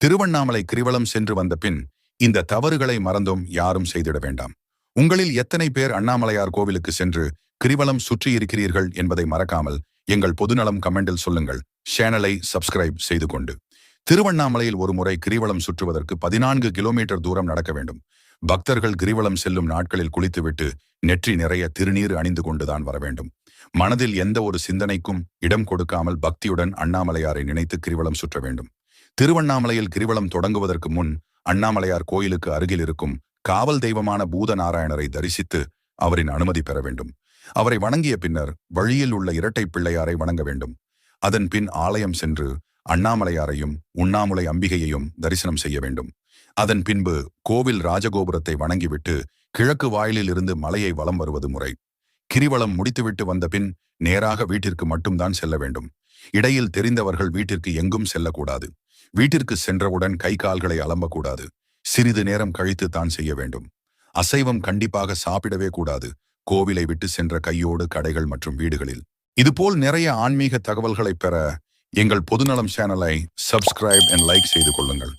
திருவண்ணாமலை கிரிவலம் சென்று வந்த பின் இந்த தவறுகளை மறந்தும் யாரும் செய்திட வேண்டாம். உங்களில் எத்தனை பேர் அண்ணாமலையார் கோவிலுக்கு சென்று கிரிவலம் சுற்றி இருக்கிறீர்கள் என்பதை மறக்காமல் எங்கள் பொதுநலம் கமெண்டில் சொல்லுங்கள். சேனலை சப்ஸ்கிரைப் செய்து கொண்டு. திருவண்ணாமலையில் ஒரு முறை கிரிவலம் சுற்றுவதற்கு பதினான்கு கிலோமீட்டர் தூரம் நடக்க வேண்டும். பக்தர்கள் கிரிவலம் செல்லும் நாட்களில் குளித்துவிட்டு நெற்றி நிறைய திருநீர் அணிந்து கொண்டுதான் வர வேண்டும். மனதில் எந்த ஒரு சிந்தனைக்கும் இடம் கொடுக்காமல் பக்தியுடன் அண்ணாமலையாரை நினைத்து கிரிவலம் சுற்ற வேண்டும். திருவண்ணாமலையில் கிரிவலம் தொடங்குவதற்கு முன் அண்ணாமலையார் கோயிலுக்கு அருகில் இருக்கும் காவல் தெய்வமான பூத நாராயணரை தரிசித்து அவரின் அனுமதி பெற வேண்டும். அவரை வணங்கிய பின்னர் வழியில் உள்ள இரட்டை பிள்ளையாரை வணங்க வேண்டும். அதன் பின் ஆலயம் சென்று அண்ணாமலையாரையும் உண்ணாமுலை அம்பிகையையும் தரிசனம் செய்ய வேண்டும். அதன் பின்பு கோவில் ராஜகோபுரத்தை வணங்கிவிட்டு கிழக்கு வாயிலில் இருந்து மலையை வலம் வருவது முறை. கிரிவலம் முடித்துவிட்டு வந்த பின் நேராக வீட்டிற்கு மட்டும்தான் செல்ல வேண்டும். இடையில் தெரிந்தவர்கள் வீட்டிற்கு எங்கும் செல்லக்கூடாது. வீட்டிற்கு சென்றவுடன் கை கால்களை அலம்பக்கூடாது. சிறிது நேரம் கழித்து தான் செய்ய வேண்டும். அசைவம் கண்டிப்பாக சாப்பிடவே கூடாது. கோவிலை விட்டு சென்ற கையோடு கடைகள் மற்றும் வீடுகளில். இதுபோல் நிறைய ஆன்மீக தகவல்களை பெற எங்கள் பொதுநலம் சேனலை சப்ஸ்கிரைப் அண்ட் லைக் செய்து கொள்ளுங்கள்.